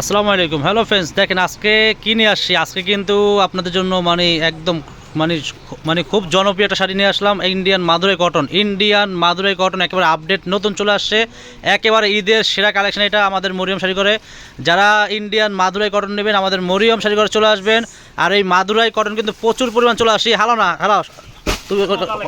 আসসালামু আলাইকুম। Hello friends দেখেন আজকে কি নিয়ে আসছি? আজকে কিন্তু আপনাদের জন্য মানে একদম মানে মানে খুব জনপ্রিয় একটা শাড়ি নিয়ে আসলাম Indian Madurai cotton Indian Madurai cotton একেবারে আপডেট নতুন চলে আসছে। একেবারে ঈদের সেরা কালেকশন এটা আমাদের মরিয়ম শাড়ি করে যারা ইন্ডিয়ান মাদুরাই কটন নেবেন, আমাদের মরিয়ম শাড়ি করে চলে আসবেন। আর এই মাদুরাই কটন কিন্তু প্রচুর পরিমাণ চলে আসছে হালো না হালো তুমি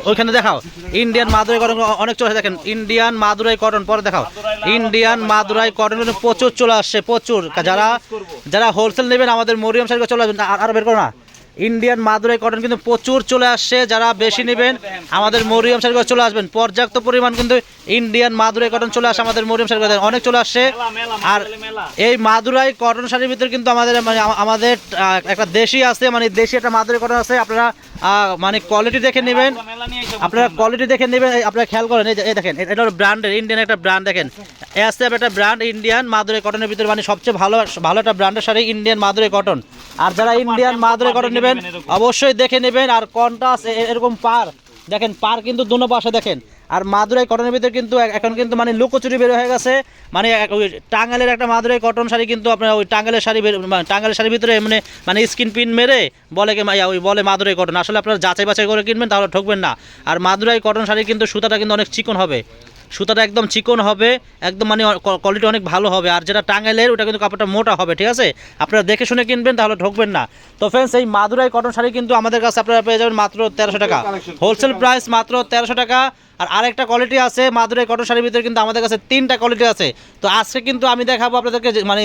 ওইখানে দেখাও। ইন্ডিয়ান মাদুরাই কটন অনেক চলে দেখেন ইন্ডিয়ান মাদুরাই কটন পরে দেখাও। ইন্ডিয়ান মাদুরাই কটন কিন্তু প্রচুর চলে আসছে প্রচুর। যারা যারা হোলসেল নেবেন আমাদের মরিয়াম সাইড চলে আসবেন। আর- আরও বের করো না। ইন্ডিয়ান মাদুরাই কটন কিন্তু প্রচুর চলে আসছে যারা বেশি নেবেন আমাদের মরিয়ম সাইড চলে আসবেন। পর্যাপ্ত পরিমাণ কিন্তু ইন্ডিয়ান মাদুরাই কটন চলে আসে আমাদের মরিয়ম সাইড অনেক চলে আসছে আর এই মাদুরাই কটন শাড়ির ভিতরে কিন্তু আমাদের মানে আমাদের একটা দেশি আছে মানে দেশি একটা মাদুরাই কটন আছে। আপনারা মানে কোয়ালিটি দেখে নেবেন। আপনারা কোয়ালিটি দেখে নেবেন। আপনারা খেয়াল করেন এই দেখেন এটা হলো ব্র্যান্ডের ইন্ডিয়ান একটা ব্র্যান্ড দেখেন। এস একটা ব্র্যান্ড ইন্ডিয়ান মাদুরাই কটনের ভিতরে মানে সবচেয়ে ভালো ভালো একটা ব্র্যান্ডের শাড়ি ইন্ডিয়ান মাদুরাই কটন আর যারা ইন্ডিয়ান মাদুরাই কটন নেবেন অবশ্যই দেখে নেবেন। আর কন্টাস এরকম পার দেখেন, পার কিন্তু দুনো পাশে দেখেন। আর মাদুরাই কটনের ভিতরে কিন্তু এখন কিন্তু মানে লুকোচুরি বের হয়ে গেছে। মানে ওই টাঙ্গালের একটা মাদুরাই কটন শাড়ি কিন্তু আপনার ওই টাঙ্গালের শাড়ি মানে টাঙ্গালের শাড়ির ভিতরে মানে মানে স্কিন পিন মেরে বলে ওই বলে মাদুরাই কটন আসলে আপনারা যাচাই বাছাই করে কিনবেন, তাহলে ঠকবেন না। আর মাদুরাই কটন শাড়ি কিন্তু সুতাটা কিন্তু অনেক চিকন হবে। সুতাটা একদম চিকন হবে একদম মানে কোয়ালিটি অনেক ভালো হবে। আর যেটা টাঙ্গাইলের ওটা কিন্তু কাপড়টা মোটা হবে ঠিক আছে? আপনারা দেখে শুনে কিনবেন তাহলে ঠকবেন না। তো ফ্রেন্ডস এই মাদুরাই কটন শাড়ি কিন্তু আমাদের কাছে আপনারা পেয়ে যাবেন মাত্র তেরোশো টাকা। হোলসেল প্রাইস মাত্র তেরোশো টাকা। আর আরেকটা কোয়ালিটি আছে মাদুরাই কটন শাড়ির ভিতরে কিন্তু আমাদের কাছে তিনটা কোয়ালিটি আছে। তো আজকে কিন্তু আমি দেখাবো আপনাদেরকে মানে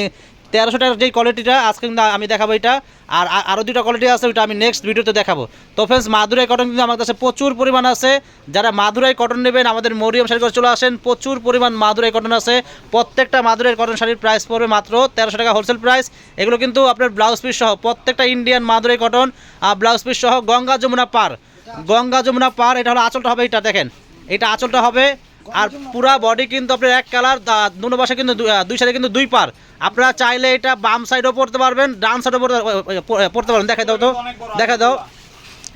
তেরোশো টাকার যেই কোয়ালিটিটা আজকে কিন্তু আমি দেখাবো এটা। আর আরও দুটো কোয়ালিটি আছে, ওইটা আমি নেক্সট ভিডিওতে দেখাবো। তো ফ্রেন্ডস মাদুরাই কটন কিন্তু আমার কাছে প্রচুর পরিমাণ আছে। যারা মাদুরাই কটন নেবেন, আমাদের মরিয়ম শাড়ি করে চলে আসেন, প্রচুর পরিমাণ মাদুরাই কটন আছে। প্রত্যেকটা মাদুরাই কটন শাড়ির প্রাইস পড়বে মাত্র তেরোশো টাকা হোলসেল প্রাইস এগুলো কিন্তু আপনার ব্লাউজ পিস সহ প্রত্যেকটা ইন্ডিয়ান মাদুরাই কটন আর ব্লাউজ পিস সহ গঙ্গা যমুনা পার। গঙ্গা যমুনা পার, এটা হলো আঁচলটা হবে এটা দেখেন। এটা আঁচলটা হবে আর পুরা বডি কিন্তু আপনার এক কালার দুনো পাশে কিন্তু দুই সাইডে কিন্তু দুই পার। আপনারা চাইলে এটা বাম সাইডেও পড়তে পারবেন ডান সাইডেও পড়তে পড়তে পারবেন। দেখা দাও তো দেখা দাও।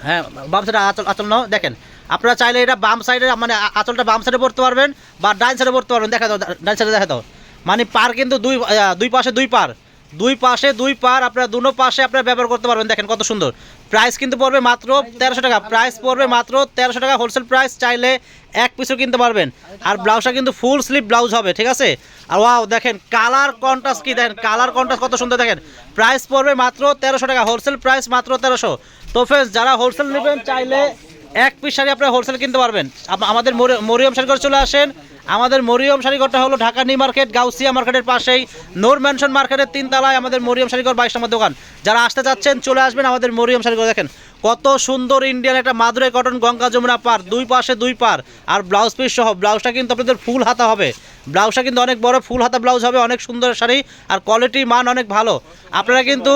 হ্যাঁ বাম সাইডে আচল আচল নাও দেখেন। আপনারা চাইলে এটা বাম সাইডে মানে আচলটা বাম সাইডে পড়তে পারবেন বা ডান সাইডে পড়তে পারবেন। দেখা দাও ডান সাইডে দেখা দাও। মানে পার কিন্তু দুই দুই পাশে দুই পার। দুই পাশে দুই পার আপনারা দুনো পাশে আপনারা ব্যবহার করতে পারবেন। দেখেন কত সুন্দর। প্রাইস কিন্তু পড়বে মাত্র তেরোশো টাকা। প্রাইস পড়বে মাত্র তেরোশো টাকা। হোলসেল প্রাইস চাইলে এক পিসও কিনতে পারবেন। আর ব্লাউজটা কিন্তু ফুল স্লিভ ব্লাউজ হবে, ঠিক আছে? আর ওয়াও দেখেন কালার কন্ট্রাস্ট কি? দেখেন কালার কন্ট্রাস্ট কত সুন্দর, দেখেন। প্রাইস পড়বে মাত্র তেরোশো টাকা। হোলসেল প্রাইস মাত্র তেরোশো। তো ফ্রেন্ডস যারা হোলসেল নেবেন, চাইলে এক পিস শাড়ি আপনারা হোলসেল কিনতে পারবেন। আমাদের মরি- মরিয়ম শাড়ি চলে আসেন। আমাদের মরিয়ম শাড়িঘরটা হলো ঢাকা নিউ মার্কেট, গাউসিয়া মার্কেটের পাশেই। নোর ম্যানশন মার্কেটের তিনতলায় আমাদের মরিয়ম শাড়িঘর বাইশ নম্বর দোকান। যারা আসতে চাচ্ছেন, চলে আসবেন আমাদের মরিয়ম শাড়িঘর দেখেন, কত সুন্দর ইন্ডিয়ান একটা মাদুরাই কটন গঙ্গা যমুনা পার, দুই পাশে দুই পার। আর ব্লাউজ পিস সহ ব্লাউজটা কিন্তু আপনাদের ফুল হাতা হবে। ব্লাউজটা কিন্তু অনেক বড়, ফুল হাতা ব্লাউজ হবে, অনেক সুন্দর শাড়ি, আর কোয়ালিটি মান অনেক ভালো। আপনারা কিন্তু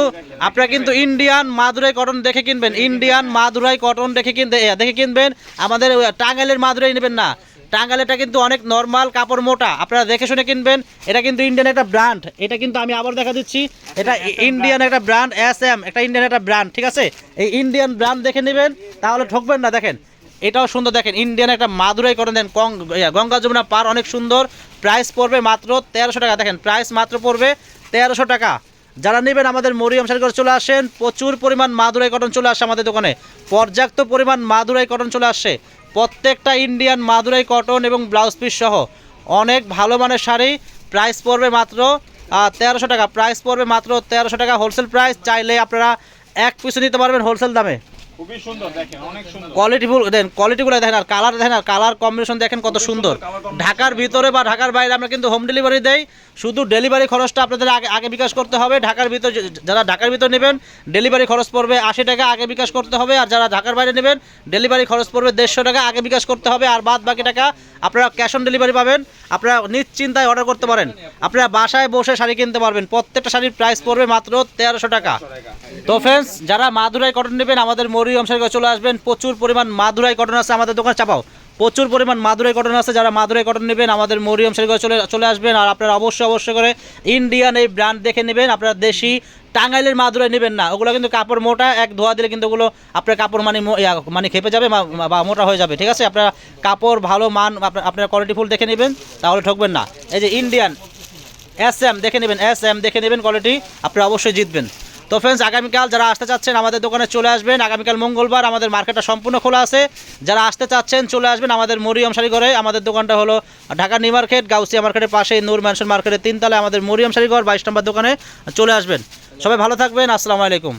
আপনারা কিন্তু ইন্ডিয়ান মাদুরাই কটন দেখে কিনবেন। ইন্ডিয়ান মাদুরাই কটন দেখে কিনতে দেখে কিনবেন। আমাদের টাঙ্গাইলের মাদুরাই নেবেন না। টাঙ্গাইলেটা কিন্তু অনেক নর্মাল কাপড় মোটা। আপনারা দেখে শুনে কিনবেন এটা কিন্তু ইন্ডিয়ান একটা ব্র্যান্ড এটা কিন্তু আমি আবার দেখা দিচ্ছি এটা ইন্ডিয়ান একটা ব্র্যান্ড এস এম একটা ইন্ডিয়ান একটা ব্র্যান্ড ঠিক আছে? এই ইন্ডিয়ান ব্র্যান্ড দেখে নেবেন তাহলে ঠকবেন না দেখেন। এটাও সুন্দর দেখেন ইন্ডিয়ান একটা মাদুরাই করে দেন গঙ্গা যমুনা পার অনেক সুন্দর। প্রাইস পড়বে মাত্র তেরোশো টাকা দেখেন প্রাইস মাত্র পড়বে তেরোশো টাকা। যারা নেবেন আমাদের মরিয়ম করে চলে আসেন প্রচুর পরিমাণ মাদুরাই কটন চলে আসে আমাদের দোকানে। পর্যাপ্ত পরিমাণ মাদুরাই কটন চলে আসছে প্রত্যেকটা ইন্ডিয়ান মাদুরাই কটন এবং ব্লাউজ পিস সহ অনেক ভালো মানের শাড়ি। প্রাইস পড়বে মাত্র তেরোশো টাকা। প্রাইস পড়বে মাত্র তেরোশো টাকা। হোলসেল প্রাইস চাইলে আপনারা এক পিসও নিতে পারবেন হোলসেল দামে। খুবই সুন্দর দেখেন অনেক সুন্দর। কোয়ালিটিফুল দেখেন কোয়ালিটিগুলো দেখেন আর কালার দেখেন আর কালার কম্বিনেশন দেখেন কত সুন্দর। ঢাকার ভিতরে বা ঢাকার বাইরে আমরা কিন্তু হোম ডেলিভারি দেই। শুধু ডেলিভারি খরচটা আপনাদের আগে আগে বিকাশ করতে হবে। ঢাকার ভিতর যারা ঢাকার ভিতর নেবেন ডেলিভারি খরচ পড়বে আশি টাকা আগে বিকাশ করতে হবে। আর যারা ঢাকার বাইরে নেবেন ডেলিভারি খরচ পড়বে দেড়শো টাকা আগে বিকাশ করতে হবে। আর বাদ বাকি টাকা আপনারা ক্যাশ অন ডেলিভারি পাবেন। আপনারা নিশ্চিন্তায় অর্ডার করতে পারেন। আপনারা বাসায় বসে শাড়ি কিনতে পারবেন। প্রত্যেকটা শাড়ির প্রাইস পড়বে মাত্র তেরোশো টাকা। তো ফ্রেন্ডস যারা মাদুরাই কটন নেবেন আমাদের মরিয়ম শাড়ি চলে আসবেন। প্রচুর পরিমাণ মাদুরাই কটন আছে আমাদের দোকানে। চাপাও। প্রচুর পরিমাণ মাদুরাই কটন আছে। যারা মাদুরাই কটন নেবেন, আমাদের মরিয়ম শাড়ি চলে চলে আসবেন। আর আপনারা অবশ্যই অবশ্যই করে ইন্ডিয়ান এই ব্র্যান্ড দেখে নেবেন। আপনারা দেশি টাঙ্গাইলের মাদুরাই নেবেন না। ওগুলো কিন্তু কাপড় মোটা, এক ধোয়া দিলে কিন্তু ওগুলো আপনার কাপড় মানে মানে খেপে যাবে বা- মোটা হয়ে যাবে। ঠিক আছে? আপনারা কাপড় ভালো মান আপনার- আপনারা কোয়ালিটি ফুল দেখে নেবেন, তাহলে ঠকবেন না। এই যে ইন্ডিয়ান এস এম দেখে নেবেন। এস এম দেখে নেবেন কোয়ালিটি আপনি অবশ্যই জিতবেন। তো ফ্রেন্ডস আগামীকাল যারা আসতে চাচ্ছেন আমাদের দোকানে চলে আসবেন। আগামীকাল মঙ্গলবার আমাদের মার্কেটটা সম্পূর্ণ খোলা আছে। যারা আসতে চাচ্ছেন, চলে আসবেন আমাদের মরিয়ম শাড়ি ঘরে আমাদের দোকানটা হলো ঢাকা নিউ মার্কেট, গাউসিয়া মার্কেটের পাশে, নূর ম্যানশন মার্কেটের তিনতলায় আমাদের মরিয়ম শাড়ি ঘর বাইশ নম্বর দোকানে চলে আসবেন। সবাই ভালো থাকবেন, আসসালামু আলাইকুম।